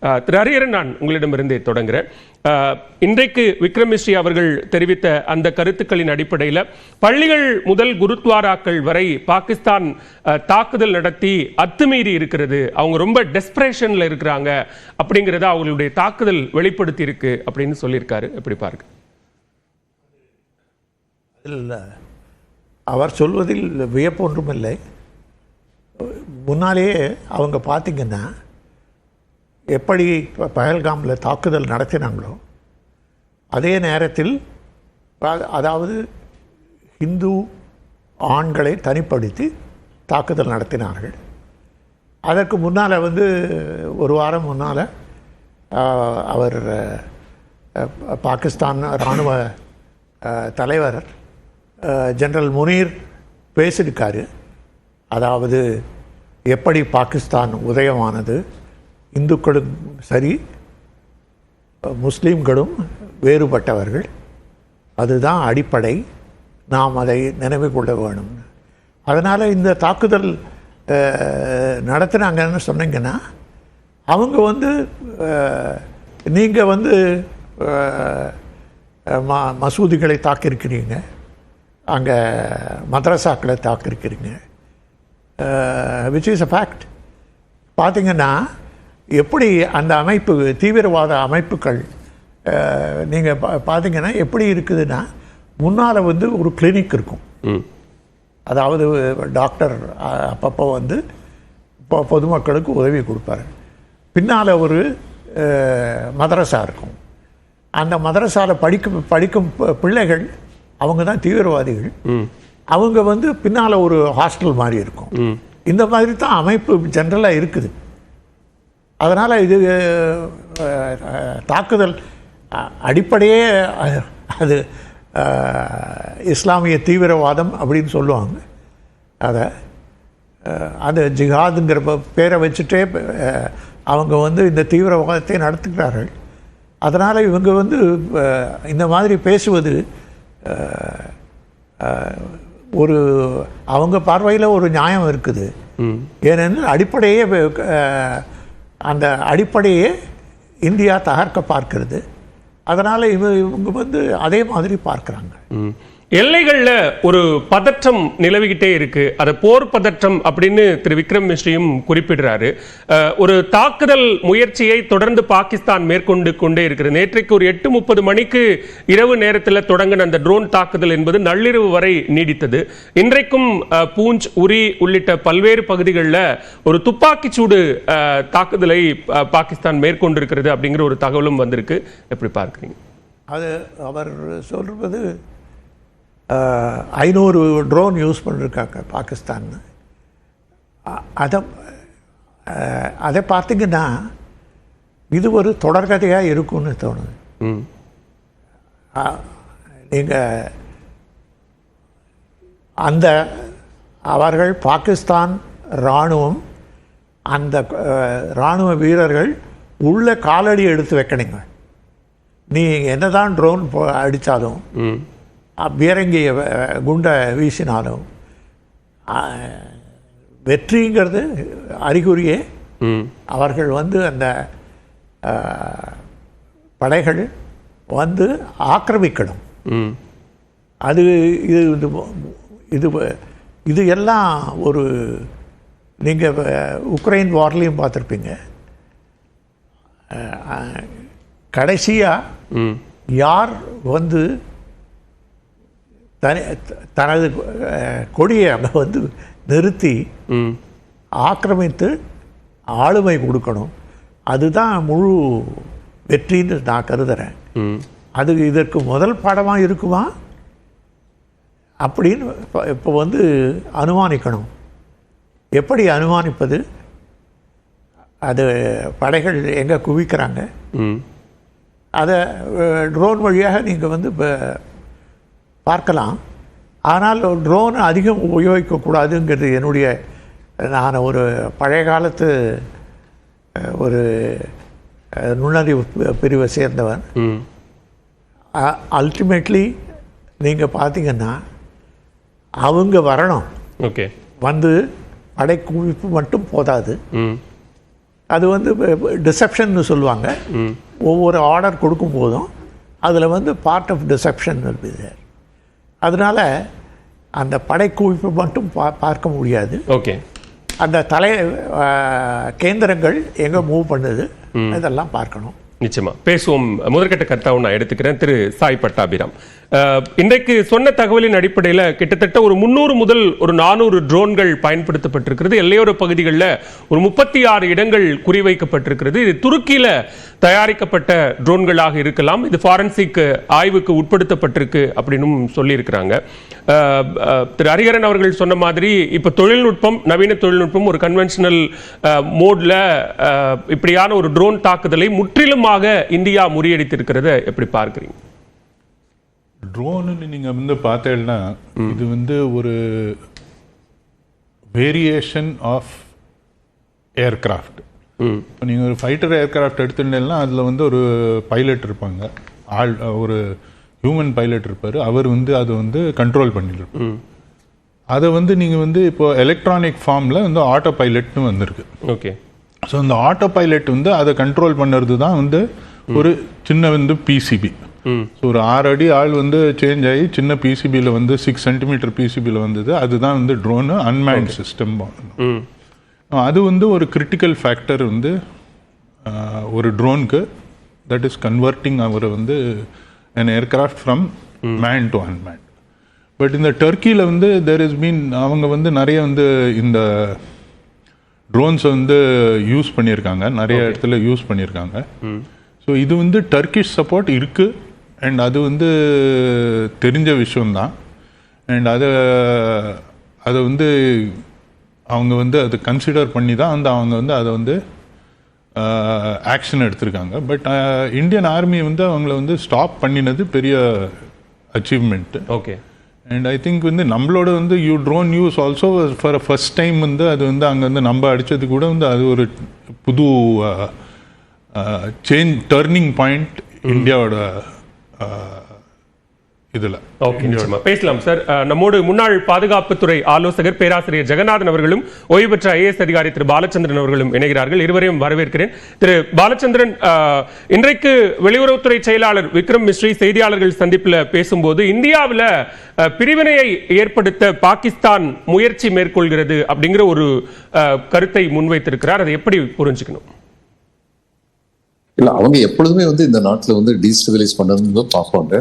திரு ஹரிஹரன் நான் உங்களிடமிருந்தே தொடங்குகிறேன் இன்றைக்கு விக்ரமிஸ்ரீ அவர்கள் தெரிவித்த அந்த கருத்துக்களின் அடிப்படையில் பள்ளிகள் முதல் குருத்வாராக்கள் வரை பாகிஸ்தான் தாக்குதல் நடத்தி அத்துமீறி இருக்கிறது. அவங்க ரொம்ப டெஸ்பிரேஷனில் இருக்கிறாங்க அப்படிங்கிறத அவங்களுடைய தாக்குதல் வெளிப்படுத்தி இருக்கு அப்படின்னு சொல்லியிருக்காரு. எப்படி பாருங்க. இல்லை. அவர் சொல்வதில் வியப்பு வியப்பொன்றுமில்லை முன்னாலேயே அவங்க பார்த்தீங்கன்னா எப்படி ப- தாக்குதல் நடத்தினாங்களோ அதே நேரத்தில் அதாவது இந்து ஆண்களை தனிப்படுத்தி தாக்குதல் நடத்தினார்கள். அதற்கு முன்னால் வந்து ஒரு வாரம் முன்னால் அவர் பாகிஸ்தான் இராணுவ தலைவர் ஜெனரல் முனீர் பேசியிருக்காரு. அதாவது எப்படி பாகிஸ்தான் உதயமானது இந்துக்களும் சரி முஸ்லீம்களும் வேறுபட்டவர்கள். அதுதான் அடிப்படை. நாம் அதை நினைவு கொள்ள வேணும். அதனால் இந்த தாக்குதல் நடத்துனாங்கன்னு சொன்னீங்கன்னா அவங்க வந்து நீங்கள் வந்து ம மசூதிகளை தாக்கியிருக்கிறீங்க. அங்கே மதரசாக்களை தாக்கியிருக்கிறீங்க. விச் இஸ் அ ஃபேக்ட் பார்த்தீங்கன்னா எப்படி அந்த அமைப்பு தீவிரவாத அமைப்புகள் நீங்கள் பா பார்த்தீங்கன்னா எப்படி இருக்குதுன்னா முன்னால் வந்து ஒரு கிளினிக் இருக்கும். அதாவது டாக்டர் அப்பப்போ வந்து பொ- பொதுமக்களுக்கு உதவி கொடுப்பாரு. பின்னால் ஒரு மதரசா இருக்கும். அந்த மதரசாவில் படிக்கும் படிக்கும் பிள்ளைகள் அவங்க தான் தீவிரவாதிகள். அவங்க வந்து பின்னால் ஒரு ஹாஸ்டல் மாதிரி இருக்கும். இந்த மாதிரி தான் அமைப்பு ஜென்ரலாக இருக்குது. அதனால் இது தாக்குதல் அடிப்படையே அது இஸ்லாமிய தீவிரவாதம் அப்படின்னு சொல்லுவாங்க. அதை அது ஜிஹாதுங்கிற பேரை வச்சுட்டே அவங்க வந்து இந்த தீவிரவாதத்தை நடத்துகிறார்கள். அதனால் இவங்க வந்து இந்த மாதிரி பேசுவது ஒரு அவங்க பார்வையில் ஒரு நியாயம் இருக்குது. ம். ஏனெனில் அடிப்படையே அந்த அடிப்படையே இந்தியா தகர்க்க பார்க்கிறது. அதனால் இவ இவங்க வந்து அதே மாதிரி பார்க்குறாங்க. எல்லைகளில் ஒரு பதற்றம் நிலவிக்கிட்டே இருக்கு. அது போர் பதற்றம் அப்படின்னு திரு விக்ரம் மிஸ்ரியும் குறிப்பிடுறாரு. ஒரு தாக்குதல் முயற்சியை தொடர்ந்து பாகிஸ்தான் மேற்கொண்டு கொண்டே இருக்கிறது. நேற்றைக்கு ஒரு எட்டு முப்பது மணிக்கு இரவு நேரத்தில் தொடங்கின அந்த ட்ரோன் தாக்குதல் என்பது நள்ளிரவு வரை நீடித்தது. இன்றைக்கும் பூஞ்ச் உரி உள்ளிட்ட பல்வேறு பகுதிகளில் ஒரு துப்பாக்கி சூடு தாக்குதலை பாகிஸ்தான் மேற்கொண்டிருக்கிறது அப்படிங்கிற ஒரு தகவலும் வந்திருக்கு. எப்படி பார்க்குறீங்க? அது அவர் சொல்வது ஐநூறு ட்ரோன் யூஸ் பண்ணிருக்காங்க பாகிஸ்தான் அதை அதை பார்த்தீங்கன்னா இது ஒரு தொடர்கதையாக இருக்கும்னு தோணுது. நீங்கள் அந்த அவர்கள் பாகிஸ்தான் இராணுவம் அந்த இராணுவ வீரர்கள் உள்ள காலடி எடுத்து வைக்கணுங்க. நீ என்னதான் ட்ரோன் அடித்தாலும் அஹ், குண்டை வீசினாலும் வெற்றிங்கிறது அறிகுறியே. அவர்கள் வந்து அந்த படைகள் வந்து ஆக்கிரமிக்கணும். அது இது இது இது இது எல்லாம் ஒரு நீங்கள் உக்ரைன் வார்லேயும் பார்த்துருப்பீங்க. கடைசியாக யார் வந்து தனி தனது கொடியை அங்கே வந்து நிறுத்தி ஆக்கிரமித்து ஆளுமை கொடுக்கணும். அதுதான் முழு வெற்றின்னு நான் கருதுகிறேன் அது இதற்கு முதல் பாடமாக இருக்குமா? அப்படின்னு இப்போ இப்போ வந்து அனுமானிக்கணும். எப்படி அனுமானிப்பது? அது படைகள் எங்கே குவிக்கிறாங்க? அதை ட்ரோன் வழியாக நீங்கள் வந்து இப்போ பார்க்கலாம். ஆனால் ட்ரோன் அதிகம் உபயோகிக்கக்கூடாதுங்கிறது என்னுடைய நான் ஒரு பழைய காலத்து ஒரு நுண்ணறிவு பிரிவை சேர்ந்தவன். அல்டிமேட்லி நீங்கள் பார்த்தீங்கன்னா அவங்க வரணும். ஓகே. வந்து படை குவிப்பு மட்டும் போதாது. ம். அது வந்து டிசெப்ஷன்னு சொல்லுவாங்க. ஒவ்வொரு ஆர்டர் கொடுக்கும் போதும் அதில் வந்து பார்ட் ஆஃப் டிசெப்ஷன் இருக்குது அதனால் அந்த படைக்குவிப்பு மட்டும் பா பார்க்க முடியாது. ஓகே. அந்த தலை கேந்திரங்கள் எங்கே மூவ் பண்ணுது இதெல்லாம் பார்க்கணும். நிச்சயமா. பேசுவோம். முதற்கட்ட கர்த்தாவும் நான் எடுத்துக்கிறேன். திரு சாய் பட்டாபிராம். இன்றைக்கு சொன்ன தகவலின் அடிப்படையில் கிட்டத்தட்ட ஒரு முன்னூறு முதல் ஒரு நானூறு ட்ரோன்கள் பயன்படுத்தப்பட்டிருக்கிறது. எல்லையோர பகுதிகளில் ஒரு முப்பத்தி ஆறு இடங்கள் குறிவைக்கப்பட்டிருக்கிறது. இது துருக்கியில் தயாரிக்கப்பட்ட ட்ரோன்களாக இருக்கலாம். இது ஃபாரன்சிக் ஆய்வுக்கு உட்படுத்தப்பட்டிருக்கு அப்படின்னும் சொல்லியிருக்கிறாங்க. திரு ஹரிஹரன் அவர்கள் சொன்ன மாதிரி இப்போ தொழில்நுட்பம் நவீன தொழில்நுட்பம் ஒரு கன்வென்ஷனல் மோட்ல இப்படியான ஒரு ட்ரோன் தாக்குதலை முற்றிலும் முற்றிலுமாக இந்தியா முறியடித்திருக்கிறத எப்படி பார்க்குறீங்க? ட்ரோனுன்னு நீங்கள் வந்து பார்த்தேன்னா இது வந்து ஒரு வேரியேஷன் ஆஃப் ஏர்கிராஃப்ட் இப்போ நீங்கள் ஒரு ஃபைட்டர் ஏர்கிராஃப்ட் எடுத்துட்டீங்கன்னா அதில் வந்து ஒரு பைலட் இருப்பாங்க. ஆள் ஒரு ஹியூமன் பைலட் இருப்பார். அவர் வந்து அதை வந்து கண்ட்ரோல் பண்ணிருப்பார் அதை வந்து நீங்கள் வந்து இப்போ எலக்ட்ரானிக் ஃபார்மில் வந்து ஆட்டோ பைலட்னு வந்திருக்கு. ஓகே. ஸோ இந்த ஆட்டோ பைலட் வந்து அதை கண்ட்ரோல் பண்ணுறது தான் வந்து ஒரு சின்ன வந்து பிசிபி ஸோ ஒரு ஆறு அடி ஆள் வந்து சேஞ்ச் ஆகி சின்ன பிசிபியில் வந்து சிக்ஸ் சென்டிமீட்டர் பிசிபியில் வந்தது. அதுதான் வந்து ட்ரோனு அன்மேன்ட் சிஸ்டம் அது வந்து ஒரு கிரிட்டிக்கல் ஃபேக்டர் வந்து ஒரு ட்ரோனுக்கு தட் இஸ் கன்வெர்ட்டிங் அவரை வந்து an aircraft from man to unman but இந்த டர்க்கியில் வந்து தெர் இஸ் மீன் அவங்க வந்து நிறைய வந்து இந்த ட்ரோன்ஸ் வந்து யூஸ் பண்ணியிருக்காங்க. நிறைய இடத்துல யூஸ் பண்ணியிருக்காங்க. ஸோ இது வந்து டர்க்கிஷ் சப்போர்ட் இருக்குது அண்ட் அது வந்து தெரிஞ்ச விஷயம்தான். அண்ட் அதை அதை வந்து அவங்க வந்து அதை கன்சிடர் பண்ணி தான் வந்து அவங்க வந்து அதை வந்து ஆக்ஷன் எடுத்திருக்காங்க. பட் இந்தியன் ஆர்மி வந்து அவங்கள வந்து ஸ்டாப் பண்ணினது பெரிய achievement okay and I think வந்து நம்மளோட வந்து you drone use also for first time வந்து அது வந்து அங்கே வந்து நம்ம அடித்தது கூட வந்து அது ஒரு புது சேஞ்ச் டர்னிங் பாயிண்ட் இந்தியாவோட இதில். ஓகே நிச்சயமா. பேசலாம் சார். நம்மோடு முன்னாள் பாதுகாப்புத்துறை ஆலோசகர் பேராசிரியர் ஜெகநாதன் அவர்களும் ஓய்வு பெற்ற ஐஏஎஸ் அதிகாரி திரு பாலச்சந்திரன் அவர்களும் இணைகிறார்கள். இருவரையும் வரவேற்கிறேன். திரு பாலச்சந்திரன் இன்றைக்கு வெளியுறவுத்துறை செயலாளர் விக்ரம் மிஸ்ரி செய்தியாளர்கள் சந்திப்பில் பேசும்போது இந்தியாவில் பிரிவினையை ஏற்படுத்த பாகிஸ்தான் முயற்சி மேற்கொள்கிறது அப்படிங்கிற ஒரு அஹ், கருத்தை முன்வைத்திருக்கிறார். அதை எப்படி புரிஞ்சுக்கணும்? இல்ல அவங்க எப்பொழுதுமே வந்து இந்த நாட்டுல வந்து டீஸ்டபிலைஸ் பண்ணணும்னு பார்ப்பாங்க.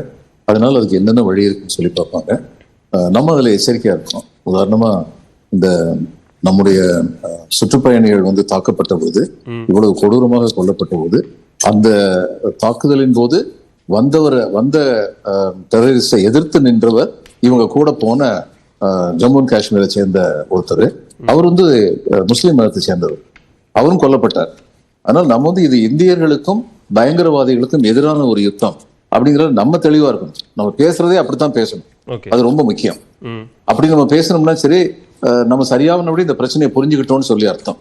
அதனால அதுக்கு என்னென்ன வழி இருக்குன்னு சொல்லி பார்ப்பாங்க. நம்ம அதுல எச்சரிக்கையா இருக்கோம் உதாரணமா இந்த நம்முடைய சுற்றுப்பயணிகள் வந்து தாக்கப்பட்ட போது இவ்வளவு கொடூரமாக கொல்லப்பட்ட போது அந்த தாக்குதலின் போது வந்தவரை வந்த டெரரிஸ்டை எதிர்த்து நின்றவர் இவங்க கூட போன அஹ், ஜம்மு அண்ட் காஷ்மீரை சேர்ந்த ஒருத்தர். அவர் வந்து முஸ்லிம் மதத்தை சேர்ந்தவர். அவரும் கொல்லப்பட்டார். ஆனால் நம்ம வந்து இது இந்தியர்களுக்கும் பயங்கரவாதிகளுக்கும் எதிரான ஒரு யுத்தம். அப்படிங்கறது நம்ம தெளிவா இருக்கணும். நம்ம பேசுறதே அப்படித்தான் பேசணும். அது ரொம்ப முக்கியம். அப்படி நம்ம பேசணும்னா சரி நம்ம சரியானபடி இந்த பிரச்சனையை புரிஞ்சுக்கிட்டோம்னு சொல்லி அர்த்தம்.